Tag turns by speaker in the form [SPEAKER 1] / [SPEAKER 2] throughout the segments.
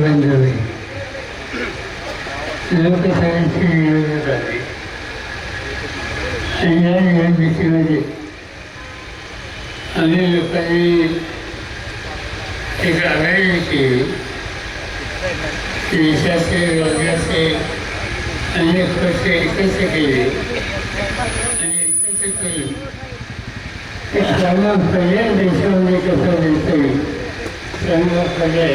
[SPEAKER 1] बांधवे लोकसभेची निवडणूक आली आणि या निवडणुकीमध्ये आम्ही लोकांनी एक आघाडी केली देशाचे वर्गाचे अनेक पक्ष एकत्र केले आणि एकत्र करून पर्याय देशामध्ये देता येईल पर्याय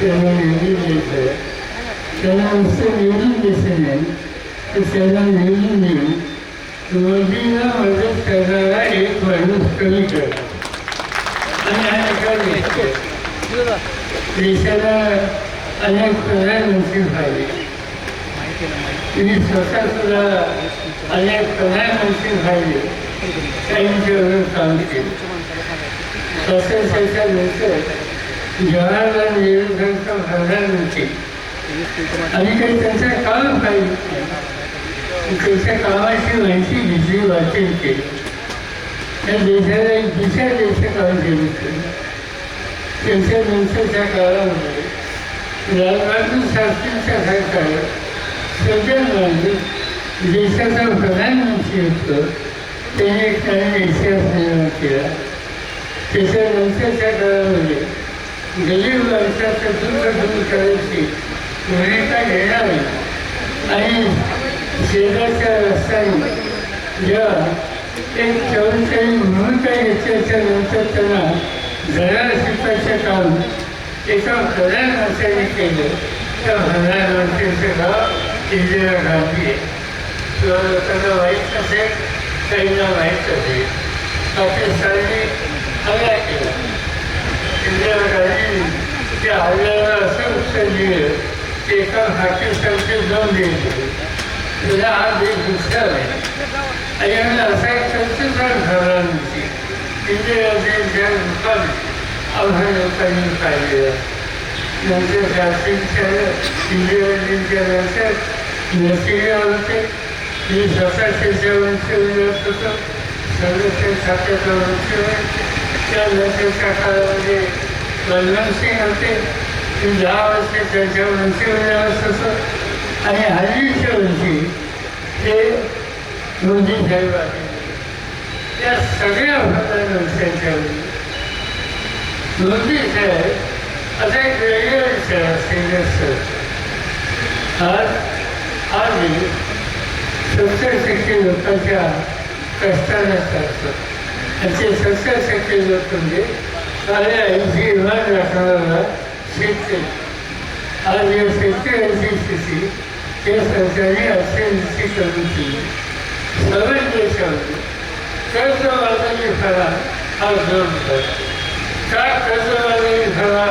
[SPEAKER 1] त्यांना निवडून द्यायचं त्याला नुसतं निवडून द्यायचं नाही तर त्यांना निवडून देऊन मोदींना मदत करणारा एक माणूस कमी कर आणि हा निकाल निघतो देशाला अनेक प्रधानमंत्री व्हावे तुम्ही स्वतः सुद्धा अनेक प्रधानमंत्री व्हावे त्यांच्यावर काम केलं स्वातंत्र्याच्या नंतर जवाहरलाल नेहरूसारखा मिळते आणि काही त्यांचं काम पाहिजे त्याच्या कामाची माहिती घेतली वाचन केली त्या देशाला एक दुसऱ्या देशात काम केलं त्यांच्या नंतरच्या काळामध्ये लालबहादूर शास्त्रीच्या सरकार सज्जन मानून देशाचा प्रधानमंत्री होतो. त्यांनी एक नवीन इतिहास निर्माण केला. त्याच्या नंतरच्या काळामध्ये गरीब माणसाचं दुःख दूर करायची भूमिका घेणारी आणि शेजारच्या रस्त्याने जेव्हा एक कर्मचारी भूमिका घेतल्याच्या नंतर त्यांना घरा शिकायचं काम एका खऱ्या माणसाने केलं त्या खऱ्या माणसाचं गाव इंदिरा गांधी आहे किंवा लोकांना माहीत असेल काहींना वाईट असेल पाकिस्तानने हल्ला केला इंदिरा गांधी त्या हल्ल्याला असं उत्तर दिलं की एका पाकिस्तानचे दोन दिले तुला हा देश दुसरा आहे आणि यांना असा एक तंत्रज्ञान घडला नव्हती इंदिरा गांधीच्या रूपाने आव्हान लोकांनी पाहिलेलं नंतर शास्त्रींच्या इंदिरा गांधींच्या नंतर नरसिंह काळामध्ये मनमोहन सिंग होते मी दहा वर्ष त्यांच्या वंशवत होतो आणि हल्लीच्या वर्षी ते मोदी साहेब आहेत त्या सगळ्या भागात प्रधानमंत्र्यांच्या मोदी साहेब असं एक वेगळं विचार असेल आज आज सत्तर टक्के लोकांच्या कष्टाला असतात आणि ते सत्तर टक्के लोक म्हणजे साऱ्या ऐंशी विमान राखणारा शेतकरी. आज या शेतकऱ्यांची स्थिती या सरकारने अत्यंत करून केली सर्व देशामध्ये कर्जबाजारी फळा हा जोर होता का कर्जबाजारी फळा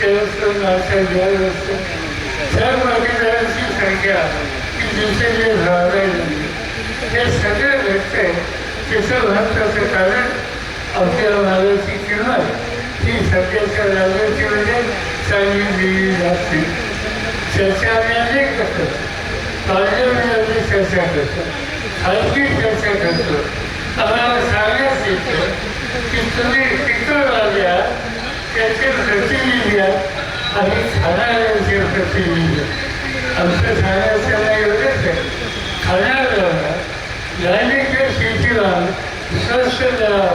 [SPEAKER 1] तेव्हा मागच्या ज्यावेळी असतो त्या भागीदारांची संख्या ही दिवसेंदिवस वाढायला लागली. हे सगळे घडतंय त्याचं महत्त्वाचं कारण आपल्या मालाची किंमत ही सध्याच्या म्हणजे चांगली दिली जाते. चर्चा आम्ही अनेक करतो पार्लमेंटमध्ये चर्चा करतो खाजगी चर्चा करतो आम्हाला सांगण्यात येतं की तुम्ही पिकवणाऱ्या त्याचे प्रतिनिधी आहात. आणि खाणाऱ्यांचे प्रतिनिधी आमचं खाण्याचं नाही एवढंच आहे खाणाऱ्यांना दैनिक शेतीला जे द्यावा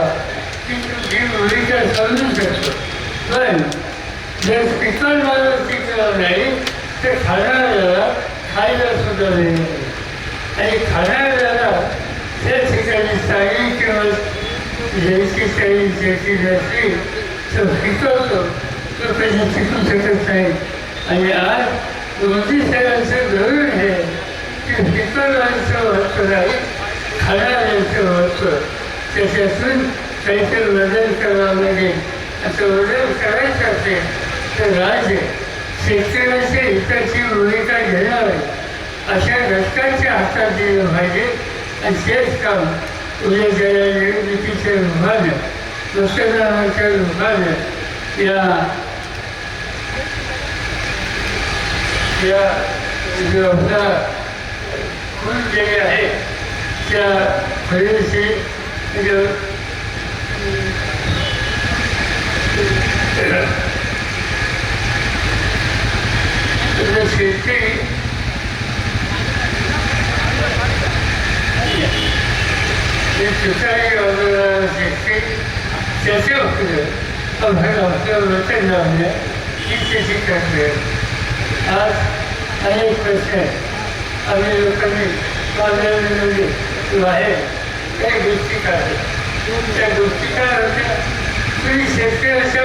[SPEAKER 1] माझं ही पिकलं नाही ते खाणाऱ्याला खायला सुद्धा नाही आणि खाणाऱ्याला त्या ठिकाणी चांगली किंमत ज्याची काही ज्याची नसली तर पिकवतो तर कधी पिकू शकत नाही आणि आज मोदी साहेबांचं धोरण आहे की पिकवणाऱ्याचं महत्त्व नाही खाणाऱ्यांचं महत्त्व त्याच्यातून काहीतरी बदल करावा. लागेल असं बदल करायचं असेल तर राज्य शेतकऱ्याच्या हिताची भूमिका घेणार आहे. अशा घटकांच्या हातात दिलं पाहिजे. आणि तेच काम उद्या ज्या निर्मितीचे विभाजन प्रसारणाच्या विभाजन या जो व्यवसाय खून जे आहे त्या खरेदीची म्हणजे तर शेतकरी हे तुतारी आंदोलनाला शेतकरी त्याचे आपलं अभय आपलं वचन लावलं ही त्याची करते आज अनेक प्रश्न आहेत आम्ही लोकांनी बांधलेले बाहेर काही गोष्टी त्या गोष्टी काय होत्या शेतकऱ्याच्या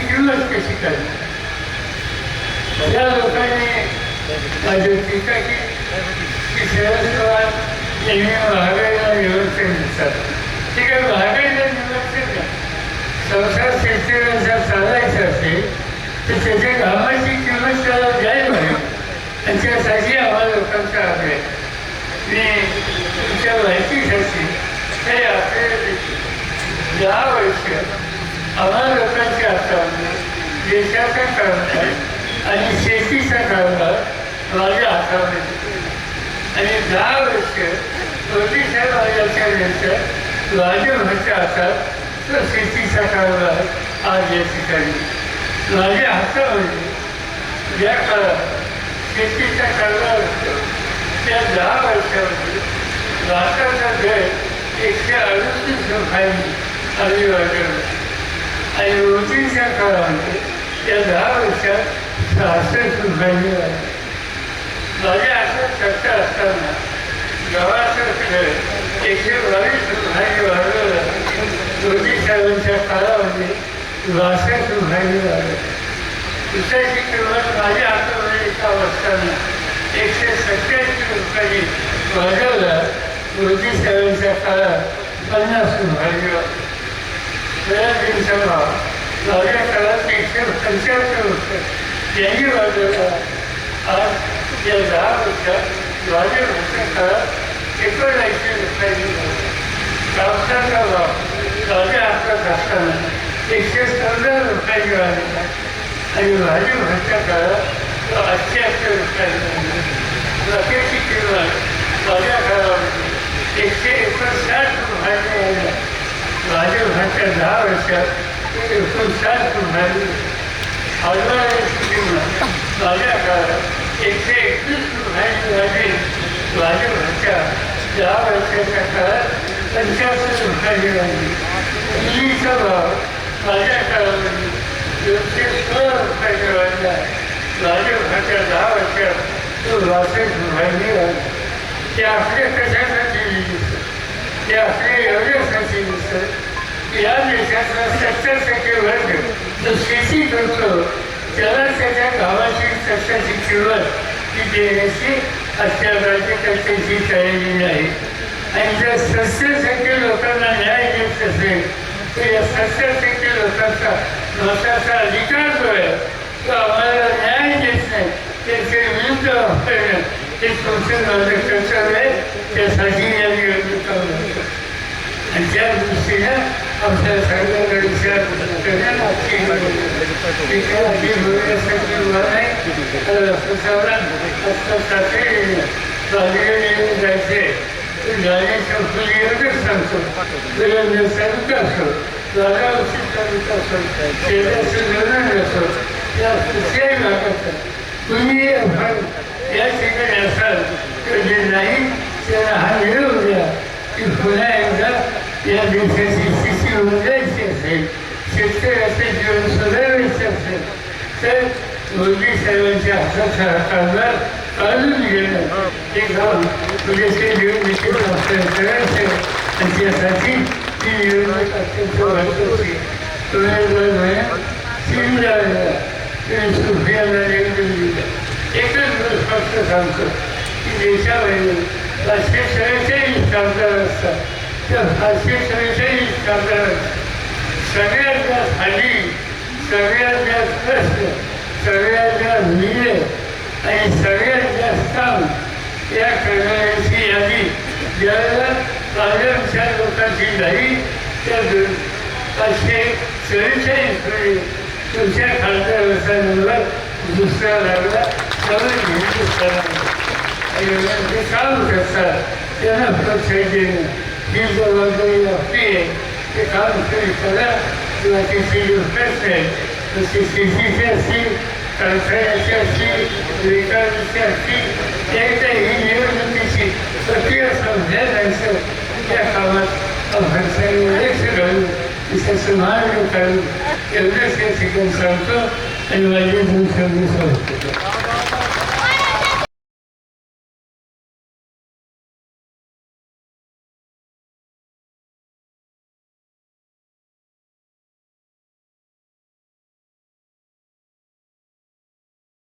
[SPEAKER 1] किंमत कशी काढली त्या लोकांनी माझी टीका केली की शरद पवार यांनी महागाईला निवडते दिसतात. महागाईला निवडते का संसार चालायचा असेल तर त्याच्या कामाची किंमत त्याला द्यायला पाहिजे आणि त्यासाठी लोकांचा आग्रह मी तुमच्या माहितीसाठी दहा वर्ष आम्हा लोकांच्या हातामध्ये देशाचा कारभार आणि शेतीचा कारभार माझ्या हातामध्ये आणि दहा वर्ष मोदी साहेब आल्याच्यानंतर माझ्या हातात तो शेतीचा कारभार आज या ठिकाणी माझ्या हातामध्ये ज्या काळात शेतीचा कारभार असतो त्या दहा वर्षामध्ये भारताचा दर एकशे अडतीस लोकांनी आम्ही आणि मोदींच्या काळामध्ये त्या दहा वर्षात सहासष्ट लोकांनी वाढला माझ्या हातात चर्चा असताना गव्हाचं एकशे बावीस लोकांनी वाढवलं मोदी साहेबांच्या काळामध्ये बासष्ट लोकांनी वाढवलं दुसऱ्याची किंमत माझ्या हातामध्ये एका वर्षांना एकशे सत्याऐंशी लोकांनी वाढवलं मोदी साहेबांच्या काळात पन्नास रुपयांनी बऱ्याच दिवसांना माझ्या काळात एकशे पंच्याहत्तर रुपये त्यांनी वाढवला आज या दहा वर्षात माझ्या भाषा काळात एकोणऐंशी रुपयांनी वाढवला कापसाचा भाव माझ्या हातात असताना एकशे चौदा रुपयांनी वाढवला आणि माझ्या भाषा काळात तो अठ्ठ्याहत्तर रुपयांनी वाढवला रकेची किंमत माझ्या काळामध्ये एकशे एकोणसाठ रुपयांनी वाढला माझ्या भाषा दहा वर्षात एकोणसाठ रुपयांनी हलवाची किंमत माझ्या काळात एकशे एकवीस रुपयांनी वाढली माझी भाषा दहा वर्षाच्या काळात पंच्याहत्तर रुपयांनी वाढली मुलीचा भाव माझ्या काळामध्ये दोनशे सोळा रुपयांनी वाढला माझ्या भाषा दहा वर्षात तो बासष्ट रुपयांनी वाढला ते आपल्या कशासाठी दिसतं ते आपल्या एवढ्यासाठी दिसतं या देशातला सत्तर टक्के वर्ग जो शेती करतो त्याला त्याच्या गावाची सत्याची किंमत ती देण्याची आजच्या राज्यकर्त्यांची तयारी आहे आणि जर सत्तर टक्के लोकांना न्याय देत असेल तर या सत्तर टक्के लोकांचा मताचा अधिकार जो आहे तो आम्हाला न्याय देत नाही. त्याचे विरुद्ध वापरणं हे तुमचं माझं कर्तव्य आहे त्यासाठी या निवडणुका होतात. आणि त्या दृष्टीनं आपल्या सर्वांना विचार करण्यामागची ते काय अगदी बोलण्यासाठी ज्या नाही तर स्वतःला असण्यासाठी बाजूला येऊन जायचे. जाण्याच्या फुली सांगतो. तुला नसेल जागा उचित करत शेजारचं निर्णय असो या कुठल्याही भागात तुम्ही आपण या ठिकाणी असाल तर जे नाही त्याला हा निरोप द्या की पुन्हा एकदा या देशाची स्थिती बदलायची असेल शेतकऱ्याचं जीवन सुधारायचं असेल तर मोदी साहेबांच्या हाताचा कारभार काढून घेणं हे काम निवडणुकीत करायचं आणि त्यासाठी निवडणूक अत्यंत तुम्ही तुम्ही सुफियाला निवडून दिलं. एकच फक्त सांगतो की देशामध्ये पाचशे सेहेचाळीस खासदार असतात. तर पाचशे त्रेचाळीस कामगार सगळ्यात जास्त सगळ्यात सगळ्यात जास्त मूल्य आणि सगळ्यात जास्त काम या करणाऱ्यांची यादी ज्याला पालनच्या लोकांची नाही त्या दु- पाचशे चव्वेचाळीसमध्ये तुमच्या खासदार असल्यामुळं दुसरा लागला सगळं हिंदुस्थानात आणि ते काम करतात त्यांना प्रोत्साहन देणं ही जबाबदारी आपली आहे ते काम तरी करा किंवा तिथे जो प्रश्न आहे तर ते शेतीचे असतील कारखान्याचे असतील रेखाचे असतील एकदा ही निवडणुकीची प्रक्रिया समजायचं त्या कामात भरसाने लक्ष घालून तिचं सुमार्ग काढून एवढंच या ठिकाणी सांगतो आणि माझे दोन शब्द सांगतो.